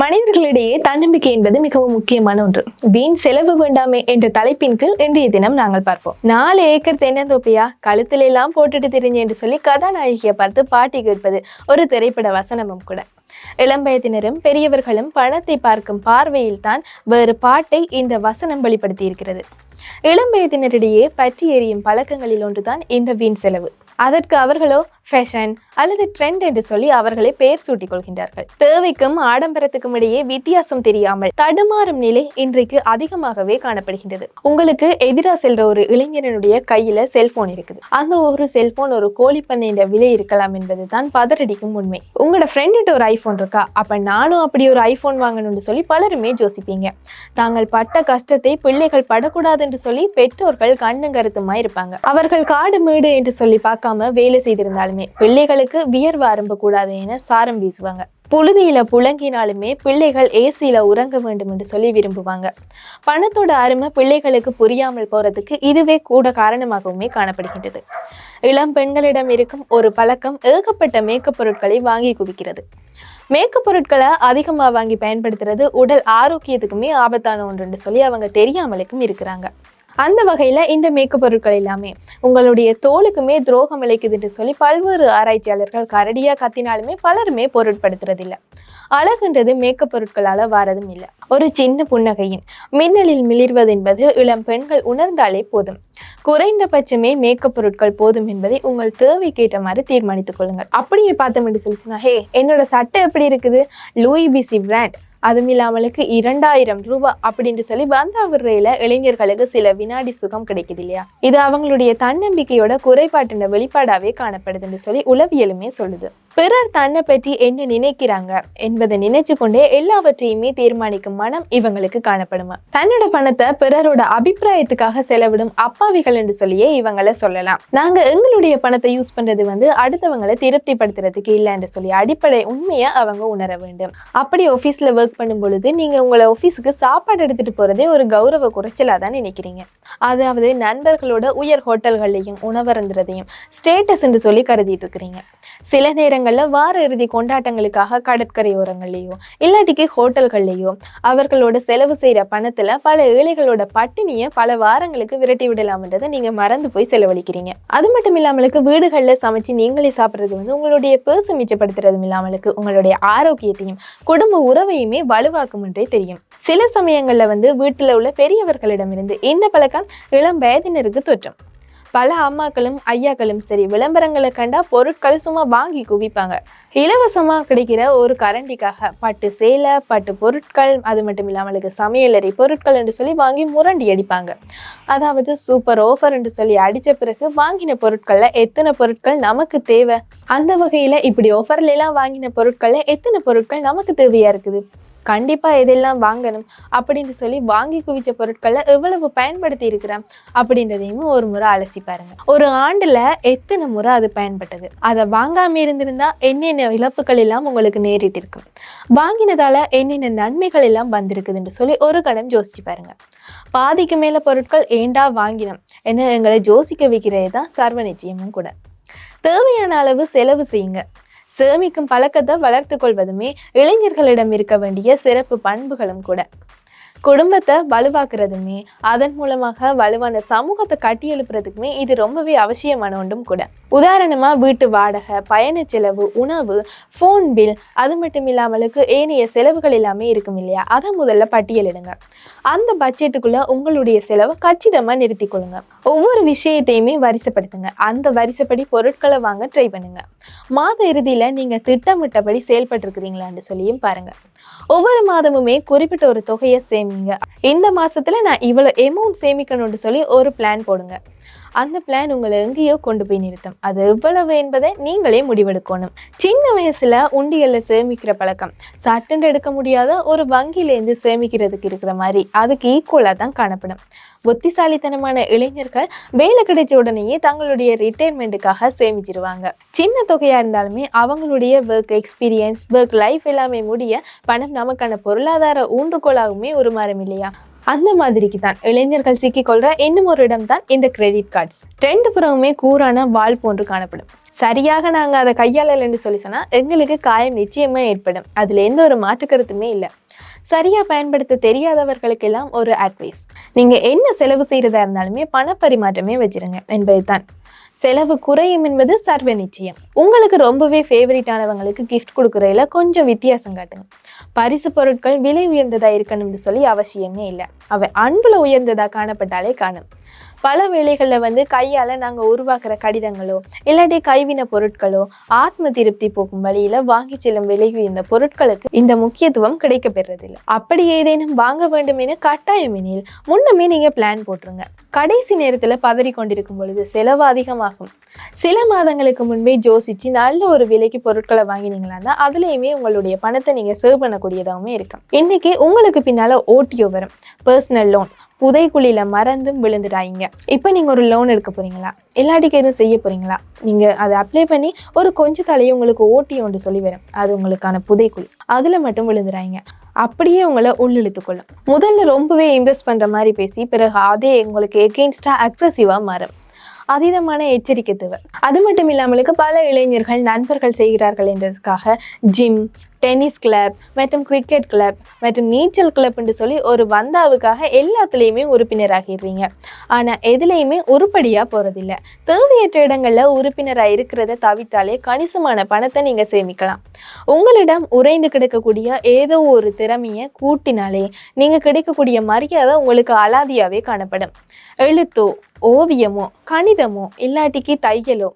மனிதர்களிடையே தன்னம்பிக்கை என்பது மிகவும் முக்கியமான ஒன்று. வீண் செலவு வேண்டாமே என்ற தலைப்பின் கீழ் இன்றைய தினம் நாங்கள் பார்ப்போம். நாலு ஏக்கர் தென்னந்தோப்பியா கழுத்துல எல்லாம் போட்டுட்டு தெரிஞ்சு என்று சொல்லி கதாநாயகியை பார்த்து பாட்டி கேட்பது ஒரு திரைப்பட வசனமும் கூட. இளம்பயத்தினரும் பெரியவர்களும் பணத்தை பார்க்கும் பார்வையில் தான் வேறு பாட்டை இந்த வசனம் வெளிப்படுத்தி இருக்கிறது இளம்பயத்தினரிடையே பற்றி எறியும் பழக்கங்களில் ஒன்றுதான் இந்த வீண் செலவு. அதற்கு அவர்களோ ஃபேஷன் அல்லது ட்ரெண்ட் என்று சொல்லி அவர்களை பெயர் சூட்டிக் கொள்கின்றார்கள் தேவைக்கும் ஆடம்பரத்துக்கும் இடையே வித்தியாசம் தெரியாமல் தடுமாறும் நிலை இன்றைக்கு அதிகமாகவே காணப்படுகின்றது. உங்களுக்கு எதிராக செல்ற ஒரு இளைஞரனுடைய கையில செல்போன் இருக்குது. அந்த ஒரு செல்போன் ஒரு கோழி விலை இருக்கலாம் என்பது தான் பதறடிக்கும் உண்மை. உங்களோட ஃப்ரெண்டுகிட்ட ஒரு ஐபோன் இருக்கா? அப்ப நானும் அப்படி ஒரு ஐபோன் வாங்கணும்னு சொல்லி பலருமே யோசிப்பீங்க. தாங்கள் பட்ட கஷ்டத்தை பிள்ளைகள் படக்கூடாது என்று சொல்லி பெற்றோர்கள் கண்ணும் கருத்துமாய் இருப்பாங்க. அவர்கள் காடு மேடு என்று சொல்லி பார்க்காம வேலை செய்திருந்தாலுமே பிள்ளைகளுக்கு வியர்வ அரும்ப கூடாது என சாரம் வீசுவாங்க. புழுதியில புழங்கினாலுமே பிள்ளைகள் ஏசியில உறங்க வேண்டும் என்று சொல்லி விரும்புவாங்க. பணத்தோட அருமை பிள்ளைகளுக்கு புரியாமல் போறதுக்கு இதுவே கூட காரணமாகவுமே காணப்படுகின்றது. இளம் பெண்களிடம் இருக்கும் ஒரு பழக்கம் ஏகப்பட்ட மேக்கப் பொருட்களை வாங்கி குவிக்கிறது. மேக்கப் பொருட்களை அதிகமாக வாங்கி பயன்படுத்துறது உடல் ஆரோக்கியத்துக்குமே ஆபத்தான ஒன்று சொல்லி அவங்க தெரியாமலுக்கும் இருக்கிறாங்க. அந்த வகையில் இந்த மேக்கப் பொருட்கள் எல்லாமே உங்களுடைய தோலுக்குமே துரோகம் விளைக்குதுன்னு சொல்லி பல்வேறு ஆராய்ச்சியாளர்கள் கரடியாக கத்தினாலுமே பலருமே பொருட்படுத்துறதில்லை. அழகுன்றது மேக்கப் பொருட்களால் வாரதும் இல்லை. ஒரு சின்ன புன்னகையின் மின்னலில் மிளிர்வது என்பது இளம் பெண்கள் உணர்ந்தாலே போதும். குறைந்தபட்சமே மேக்கப் பொருட்கள் போதும் என்பதை உங்கள் தேவைக்கேற்ற மாதிரி தீர்மானித்துக் கொள்ளுங்கள். அப்படியே பார்த்தோம் என்று சொல்லி சொன்னா ஹே என்னோட சட்டை எப்படி இருக்குது? லூயி பிசி பிராண்ட் அதுவும் இல்லாமலுக்கு இரண்டாயிரம் ரூபாய் அப்படின்னு சொல்லி வந்த விடுறையில இளைஞர்களுக்கு சில வினாடி சுகம் கிடைக்குது இல்லையா? இது அவங்களுடைய தன்னம்பிக்கையோட குறைபாட்டின வெளிப்பாடாவே காணப்படுதுன்னு சொல்லி உளவியலுமே சொல்லுது. பிறர் தன்னை பற்றி என்ன நினைக்கிறாங்க என்பதை நினைச்சு கொண்டே எல்லாவற்றையுமே தீர்மானிக்கும் மனம் இவங்களுக்கு காணப்படுமா? தன்னோட பணத்தை பிறரோட அபிப்பிராயத்துக்காக செலவிடும் அப்பாவிகள் என்று சொல்லியே இவங்களை சொல்லலாம். நாங்க எங்களுடைய பணத்தை யூஸ் பண்றது வந்து அடுத்தவங்களை திருப்திப்படுத்துறதுக்கு இல்லை என்று சொல்லி அடிப்படை உண்மையை அவங்க உணர வேண்டும். அப்படி ஆஃபீஸ்ல ஒர்க் பண்ணும் பொழுது நீங்க உங்களை ஆஃபீஸுக்கு சாப்பாடு எடுத்துட்டு போறதே ஒரு கௌரவ குறைச்சலா தான் நினைக்கிறீங்க. அதாவது நண்பர்களோட உயர் ஹோட்டல்கள்லையும் உணவருந்துறதையும் ஸ்டேட்டஸ் என்று சொல்லி கருதிட்டு இருக்கிறீங்க. சில நேரங்களில் வார இறுதி கொண்டாட்டங்களுக்காக கடற்கரையோரங்கள்லயோ இல்லாட்டிக்கு ஹோட்டல்கள்லேயோ அவர்களோட செலவு செய்கிற பணத்தில் பல ஏழைகளோட பட்டினியை பல வாரங்களுக்கு விரட்டி விடலாம்ன்றதை நீங்கள் மறந்து போய் செலவழிக்கிறீங்க. அது மட்டும் இல்லாமலுக்கு வீடுகளில் சமைச்சு நீங்களே சாப்பிட்றது வந்து உங்களுடைய பேச மிச்சப்படுத்துறதும் இல்லாமலுக்கு உங்களுடைய ஆரோக்கியத்தையும் குடும்ப உறவையுமே வலுவாக்கும் என்றே தெரியும். சில சமயங்களில் வந்து வீட்டில் உள்ள பெரியவர்களிடமிருந்து இந்த பழக்கம் இளம் வயதினருக்கு தொற்றும். பல அம்மாக்களும் ஐயாக்களும் சரி விளம்பரங்களை கண்டா பொருட்கள் சும்மா வாங்கி குவிப்பாங்க. இலவசமாக கிடைக்கிற ஒரு கரண்டிக்காக பட்டு சேலை பட்டு பொருட்கள் அது மட்டும் இல்லாமலுக்கு சமையலறை பொருட்கள் என்று சொல்லி வாங்கி முரண்டி அடிப்பாங்க. அதாவது சூப்பர் ஆஃபர் என்று சொல்லி அடித்த பிறகு வாங்கின பொருட்களில் எத்தனை பொருட்கள் நமக்கு தேவை? அந்த வகையில் இப்படி ஆஃபர்ல வாங்கின பொருட்களில் எத்தனை பொருட்கள் நமக்கு தேவையாக இருக்குது? கண்டிப்பா எதெல்லாம் வாங்கணும் அப்படின்னு சொல்லி வாங்கி குவிச்ச பொருட்களை எவ்வளவு பயன்படுத்தி இருக்கிறேன் அப்படின்றதையும் ஒரு முறை அலசி பாருங்க. ஒரு ஆண்டுல எத்தனை முறை அது பயன்பட்டது? அதை வாங்காம இருந்திருந்தா என்னென்ன இழப்புகள் எல்லாம் உங்களுக்கு நேரிட்டு இருக்கும்? வாங்கினதால என்னென்ன நன்மைகள் எல்லாம் வந்திருக்குதுன்னு சொல்லி ஒரு கடம் யோசிச்சு பாருங்க. பாதிக்கு மேல பொருட்கள் ஏண்டா வாங்கினோம் என்ன எங்களை யோசிக்க வைக்கிறதே தான் சர்வ நிச்சயமும் கூட. தேவையான அளவு செலவு செய்யுங்க. சேமிக்கும் பழக்கத்தை வளர்த்து கொள்வதுமே இளைஞர்களிடம் இருக்க வேண்டிய சிறப்பு பண்புகளும் கூட. குடும்பத்தை வலுவாக்குறதுமே அதன் மூலமாக வலுவான சமூகத்தை கட்டி எழுப்புறதுக்குமே இது ரொம்பவே அவசியமான ஒன்றும் கூட. உதாரணமாக வீட்டு வாடகை பயண செலவு உணவு ஃபோன் பில் அது மட்டும் இல்லாமலுக்கு ஏனைய செலவுகள் எல்லாமே இருக்கும் இல்லையா? அதை முதல்ல பட்டியலிடுங்க அந்த பட்ஜெட்டுக்குள்ளே உங்களுடைய செலவை கச்சிதமாக நிறுத்தி கொள்ளுங்க. ஒவ்வொரு விஷயத்தையுமே வரிசைப்படுத்துங்க. அந்த வரிசைப்படி பொருட்களை வாங்க ட்ரை பண்ணுங்க. மாத இறுதியில் நீங்கள் திட்டமிட்டபடி செயல்பட்டுருக்கிறீங்களான்னு சொல்லியும் பாருங்க. ஒவ்வொரு மாதமுமே குறிப்பிட்ட ஒரு தொகையை சேமிங்க. இந்த மாதத்தில் நான் இவ்வளோ எமௌண்ட் சேமிக்கணும்னு சொல்லி ஒரு பிளான் போடுங்க. அந்த பிளான் உங்களை எங்கேயோ கொண்டு போய் நிறுத்தும். அது எவ்வளவு என்பதை நீங்களே முடிவெடுக்கணும். சின்ன வயசுல உண்டியல்ல சேமிக்கிற பழக்கம். சட்டண்டு எடுக்க முடியாத ஒரு வங்கியிலேருந்து சேமிக்கிறதுக்கு இருக்கிற மாதிரி அதுக்கு ஈக்குவலா தான் காணப்படும். புத்திசாலித்தனமான இளைஞர்கள் வேலை கிடைச்ச உடனேயே தங்களுடைய ரிட்டையர்மெண்ட்டுக்காக சேமிச்சிருவாங்க. சின்ன தொகையா இருந்தாலுமே அவங்களுடைய ஒர்க் எக்ஸ்பீரியன்ஸ் ஒர்க் லைஃப் எல்லாமே முடிய பணம் நமக்கான பொருளாதார ஊண்டுகோலாகவுமே உருமாறும் இல்லையா? அந்த மாதிரிக்கு தான் இளைஞர்கள் சிக்கிக்கொள்ற இன்னும் ஒரு இடம் தான் இந்த கிரெடிட் கார்ட்ஸ் ரெண்டு புறமுமே கூரான வால் போன்று காணப்படும். சரியாக நாங்கள் அதை கையாளலைன்னு சொல்லி சொன்னால் எங்களுக்கு காயம் நிச்சயமாக ஏற்படும். அதில் எந்த ஒரு மாற்று கருத்துமே இல்லை. சரியா பயன்படுத்த தெரியாதவர்களுக்கெல்லாம் ஒரு அட்வைஸ் நீங்கள் என்ன செலவு செய்கிறதா இருந்தாலுமே பணப்பரிமாற்றமே வச்சிருங்க என்பதுதான். செலவு குறையும் என்பது சர்வ நிச்சயம். உங்களுக்கு ரொம்பவே ஃபேவரட்டானவங்களுக்கு கிஃப்ட் கொடுக்குறதுல கொஞ்சம் வித்தியாசம் காட்டுங்க. பரிசு பொருட்கள் விலை உயர்ந்ததா இருக்கணும்னு சொல்லி அவசியமே இல்லை. அவை அன்புல உயர்ந்ததா காணப்பட்டாலே காணும். பல வேலைகளில் வந்து கையால் நாங்கள் உருவாக்குற கடிதங்களோ இல்லாட்டி கைவின பொருட்களோ ஆத்ம திருப்தி போகும் வழியில் வாங்கி செல்லும் விலை உயர்ந்த பொருட்களுக்கு இந்த முக்கியத்துவம் கிடைக்க அப்படி ஏதேனும் வாங்க வேண்டும் என கட்டாயம் எனில் முன்னமே நீங்க பிளான் போட்டுருங்க. கடைசி நேரத்துல பதறி கொண்டிருக்கும் பொழுது செலவு அதிகமாகும். சில மாதங்களுக்கு முன்பே ஜோசிச்சு நல்ல ஒரு விலைக்கு பொருட்களை வாங்கினீங்களான்னா அதுலேயுமே உங்களுடைய பணத்தை நீங்க சேவ் பண்ணக்கூடியதாகவுமே இருக்கும். இன்றைக்கி உங்களுக்கு பின்னால ஓட்டியோ வரும். பர்சனல் லோன் புதைக்குழியில மறந்தும் விழுந்துடாயிங்க இப்போ நீங்க ஒரு லோன் எடுக்க போறீங்களா? இல்லாட்டிக்கு எதுவும் செய்ய போறீங்களா? நீங்க அதை அப்ளை பண்ணி ஒரு கொஞ்ச தலையை உங்களுக்கு ஓட்டி ஒன்று சொல்லி வரும். அது உங்களுக்கான புதைக்குழி அதுல மட்டும் விழுந்துடாயிங்க அப்படியே உங்களை உள்ளிழுத்து கொள்ளும் முதல்ல ரொம்பவே இம்ப்ரெஸ் பண்ற மாதிரி பேசி பிறகு அதே உங்களுக்கு எகெயின்ஸ்டாக அக்ரஸிவா மாறும். அதீதமான எச்சரிக்கை தேவை. அது மட்டும் இல்லாமலுக்கு பல இளைஞர்கள் நண்பர்கள் செய்கிறார்கள் என்றதுக்காக ஜிம் டென்னிஸ் கிளப் மற்றும் கிரிக்கெட் கிளப் மற்றும் நீச்சல் கிளப்னு சொல்லி ஒரு வந்தாவுக்காக எல்லாத்துலேயுமே உறுப்பினராகிடுறீங்க. ஆனால் எதுலேயுமே உருப்படியாக போகிறதில்ல தேவையற்ற இடங்களில் உறுப்பினராக இருக்கிறத தவித்தாலே கணிசமான பணத்தை நீங்கள் சேமிக்கலாம். உங்களிடம் உறைந்து கிடக்கக்கூடிய ஏதோ ஒரு திறமையை கூட்டினாலே நீங்கள் கிடைக்கக்கூடிய மரியாதை உங்களுக்கு அலாதியாகவே காணப்படும். எழுத்தோ ஓவியமோ கணிதமோ இல்லாட்டிக்கு தையலோ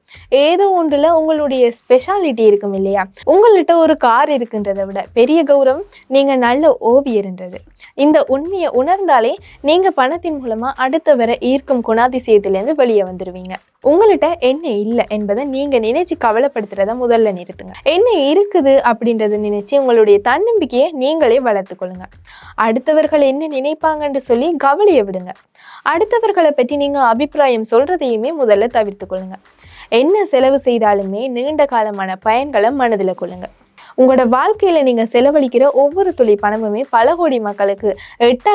ஏதோ ஒன்றில் உங்களுடைய ஸ்பெஷாலிட்டி இருக்கும் இல்லையா? உங்கள்கிட்ட ஒரு கார் இருக்குன்றதை விட பெரிய கௌரவம் நீங்கள் நல்ல ஓவியர்ன்றது. இந்த உண்மையை உணர்ந்தாலே நீங்கள் பணத்தின் மூலமாக அடுத்த வர ஈர்க்கும் குணாதிசயத்திலேருந்து வெளியே வந்துடுவீங்க உங்கள்கிட்ட என்ன இல்லை என்பதை நீங்கள் நினைச்சு கவலைப்படுத்துறத முதல்ல நிறுத்துங்க. என்ன இருக்குது அப்படின்றத நினைச்சு உங்களுடைய தன்னம்பிக்கையை நீங்களே வளர்த்துக் கொள்ளுங்க. அடுத்தவர்கள் என்ன நினைப்பாங்கன்னு சொல்லி கவலையை விடுங்க. அடுத்தவர்களை பற்றி நீங்கள் அபிப்பிராயம் சொல்றதையுமே முதல்ல தவிர்த்து கொள்ளுங்க. என்ன செலவு செய்தாலுமே நீண்ட காலமான பயன்களை மனதில் கொள்ளுங்கள் உங்களோட வாழ்க்கையில் நீங்கள் செலவழிக்கிற ஒவ்வொரு துளி பணமுமே பல கோடி மக்களுக்கு எட்டா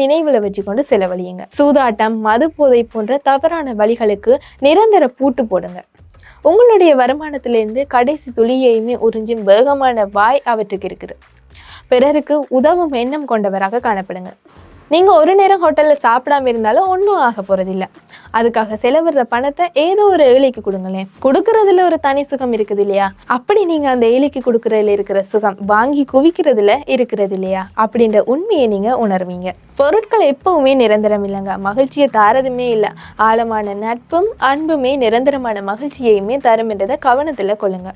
நினைவில் வச்சுக்கொண்டு செலவழியுங்க. சூதாட்டம் மது போதை போன்ற தவறான வழிகளுக்கு நிரந்தர பூட்டு போடுங்க. உங்களுடைய வருமானத்திலிருந்து கடைசி துளியையுமே உறிஞ்சும் வேகமான வாய் அவற்றுக்கு இருக்குது. பிறருக்கு உதவும் எண்ணம் கொண்டவராக காணப்படுங்க. நீங்கள் ஒரு நேரம் ஹோட்டலில் சாப்பிடாம இருந்தாலும் ஒன்றும் ஆக போகிறதில்ல அதுக்காக செலவிடுற பணத்தை ஏதோ ஒரு ஏழைக்கு கொடுங்களேன். கொடுக்கறதுல ஒரு தனி சுகம் இருக்குது இல்லையா? அப்படி நீங்கள் அந்த ஏழைக்கு கொடுக்கறதுல இருக்கிற சுகம் வாங்கி குவிக்கிறதுல இருக்கிறது இல்லையா? அப்படின்ற உண்மையை நீங்கள் உணர்வீங்க. பொருட்கள் எப்பவுமே நிரந்தரம் இல்லைங்க. மகிழ்ச்சியை தாரதுமே இல்லை. ஆழமான நட்பும் அன்புமே நிரந்தரமான மகிழ்ச்சியையுமே தரும் என்றதை கவனத்தில் கொள்ளுங்க.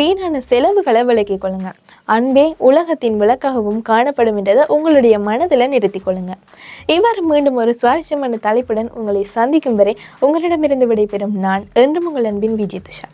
வீணான செலவுகளை விளக்கிக் கொள்ளுங்க. அன்பே உலகத்தின் விளக்காகவும் காணப்படும் என்றதை உங்களுடைய மனதில் நிறுத்திக் கொள்ளுங்க. இவ்வாறு மீண்டும் ஒரு சுவாரஸ்யமான தலைப்புடன் உங்களை சந்திக்கும் வரை உங்களிடமிருந்து விடைபெறும் நான் என்றும் உங்கள் அன்பின் விஜய் துஷா.